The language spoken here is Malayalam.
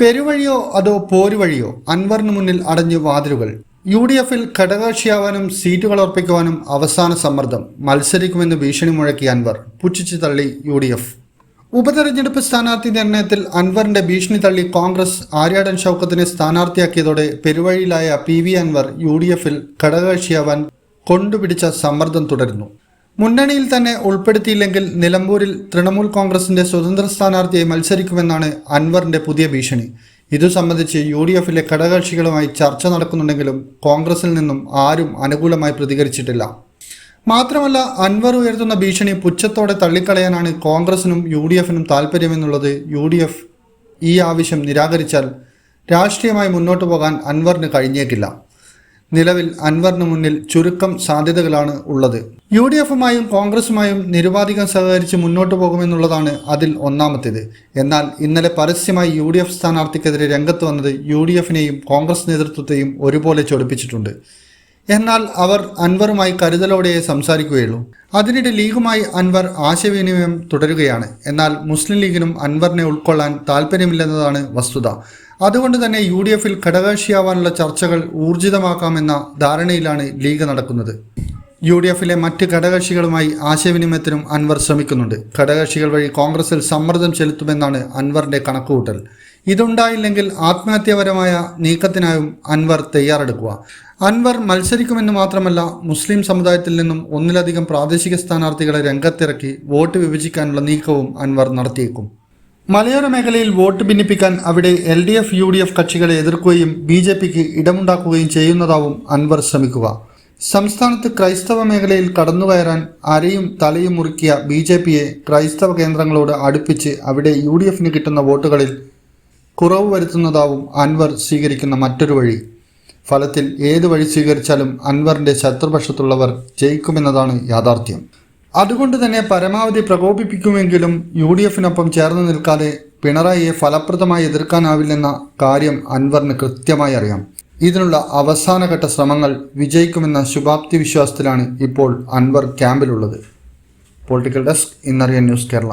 പെരുവഴിയോ അതോ പോരുവഴിയോ അൻവറിന് മുന്നിൽ അടഞ്ഞു വാതിലുകൾ. യു ഡി എഫിൽ ഘടകകക്ഷിയാവാനും സീറ്റുകൾ ഉറപ്പിക്കുവാനും അവസാന സമ്മർദ്ദം. മത്സരിക്കുമെന്ന് ഭീഷണി മുഴക്കി അൻവർ. പുച്ഛിച്ചു തള്ളി യു ഡി എഫ് ഉപതെരഞ്ഞെടുപ്പ് സ്ഥാനാർത്ഥി നിർണയത്തിൽ അൻവറിന്റെ ഭീഷണി തള്ളി കോൺഗ്രസ് ആര്യാടൻ ഷൗക്കത്തിനെ സ്ഥാനാർത്ഥിയാക്കിയതോടെ പെരുവഴിയിലായ P V Anvar U D എഫിൽ ഘടകകക്ഷിയാവാൻ കൊണ്ടുപിടിച്ച സമ്മർദ്ദം തുടരുന്നു. മുന്നണിയിൽ തന്നെ ഉൾപ്പെടുത്തിയില്ലെങ്കിൽ നിലമ്പൂരിൽ തൃണമൂൽ കോൺഗ്രസിന്റെ സ്വതന്ത്ര സ്ഥാനാർത്ഥിയെ മത്സരിക്കുമെന്നാണ് അൻവറിന്റെ പുതിയ ഭീഷണി. ഇതു സംബന്ധിച്ച് യു ഡി എഫിലെ ഘടകകക്ഷികളുമായി ചർച്ച നടക്കുന്നുണ്ടെങ്കിലും കോൺഗ്രസിൽ നിന്നും ആരും അനുകൂലമായി പ്രതികരിച്ചിട്ടില്ല. മാത്രമല്ല അൻവർ ഉയർത്തുന്ന ഭീഷണി പുച്ഛത്തോടെ തള്ളിക്കളയാനാണ് കോൺഗ്രസിനും യു ഡി എഫിനും താല്പര്യമെന്നുള്ളത് യു ഡി എഫ് ഈ ആവശ്യം നിരാകരിച്ചാൽ രാഷ്ട്രീയമായി മുന്നോട്ടു പോകാൻ അൻവറിന് കഴിഞ്ഞേക്കില്ല. നിലവിൽ അൻവറിന് മുന്നിൽ ചുരുക്കം സാധ്യതകളാണ് ഉള്ളത്. യു ഡി എഫുമായും കോൺഗ്രസുമായും നിരുപാധികം സഹകരിച്ച് മുന്നോട്ടു പോകുമെന്നുള്ളതാണ് അതിൽ ഒന്നാമത്തേത്. എന്നാൽ ഇന്നലെ പരസ്യമായി യു ഡി എഫ് സ്ഥാനാർത്ഥിക്കെതിരെ രംഗത്ത് വന്നത് യു ഡി എഫിനെയും കോൺഗ്രസ് നേതൃത്വത്തെയും ഒരുപോലെ ചൊടിപ്പിച്ചിട്ടുണ്ട്. എന്നാൽ അവർ അൻവറുമായി കരുതലോടെയേ സംസാരിക്കുകയുള്ളൂ. അതിനിടെ ലീഗുമായി അൻവർ ആശയവിനിമയം തുടരുകയാണ്. എന്നാൽ മുസ്ലിം ലീഗിനും അൻവറിനെ ഉൾക്കൊള്ളാൻ താല്പര്യമില്ലെന്നതാണ് വസ്തുത. അതുകൊണ്ട് തന്നെ യു ഡി എഫിൽ ഘടകകക്ഷിയാവാനുള്ള ചർച്ചകൾ ഊർജിതമാക്കാമെന്ന ധാരണയിലാണ് ലീഗ് നടക്കുന്നത്. യു ഡി എഫിലെ മറ്റ് ഘടകകക്ഷികളുമായി ആശയവിനിമയത്തിനും അൻവർ ശ്രമിക്കുന്നുണ്ട്. ഘടകകക്ഷികൾ വഴി കോൺഗ്രസിൽ സമ്മർദ്ദം ചെലുത്തുമെന്നാണ് അൻവറിന്റെ കണക്കുകൂട്ടൽ. ഇതുണ്ടായില്ലെങ്കിൽ ആത്മഹത്യാപരമായ നീക്കത്തിനായും അൻവർ തയ്യാറെടുക്കുക. അൻവർ മത്സരിക്കുമെന്ന് മാത്രമല്ല മുസ്ലിം സമുദായത്തിൽ നിന്നും ഒന്നിലധികം പ്രാദേശിക സ്ഥാനാർത്ഥികളെ രംഗത്തിറക്കി വോട്ട് വിഭജിക്കാനുള്ള നീക്കവും അൻവർ നടത്തിയേക്കും. മലയോര മേഖലയിൽ വോട്ട് ഭിന്നിപ്പിക്കാൻ അവിടെ L D F U D F കക്ഷികളെ എതിർക്കുകയും ബി ജെ പിക്ക് ഇടമുണ്ടാക്കുകയും ചെയ്യുന്നതാവും അൻവർ ശ്രമിക്കുക. സംസ്ഥാനത്ത് ക്രൈസ്തവ മേഖലയിൽ കടന്നുകയറാൻ അരയും തലയും മുറുക്കിയ ബി ജെ പിയെ ക്രൈസ്തവ കേന്ദ്രങ്ങളോട് അടുപ്പിച്ച് അവിടെ യു ഡി എഫിന് കിട്ടുന്ന വോട്ടുകളിൽ കുറവ് വരുത്തുന്നതാവും അൻവർ സ്വീകരിക്കുന്ന മറ്റൊരു വഴി. ഫലത്തിൽ ഏത് വഴി സ്വീകരിച്ചാലും അൻവറിന്റെ ശത്രുപക്ഷത്തുള്ളവർ ജയിക്കുമെന്നതാണ് യാഥാർത്ഥ്യം. അതുകൊണ്ട് തന്നെ പരമാവധി പ്രകോപിപ്പിക്കുമെങ്കിലും യു ഡി എഫിനൊപ്പം ചേർന്ന് നിൽക്കാതെ പിണറായിയെ ഫലപ്രദമായി എതിർക്കാനാവില്ലെന്ന കാര്യം അൻവറിന് കൃത്യമായി അറിയാം. ഇതിനുള്ള അവസാനഘട്ട ശ്രമങ്ങൾ വിജയിക്കുമെന്ന ശുഭാപ്തി വിശ്വാസത്തിലാണ് ഇപ്പോൾ അൻവർ ക്യാമ്പിലുള്ളത്. പൊളിറ്റിക്കൽ ഡെസ്ക് ഇന്നറിയ ന്യൂസ് കേരള.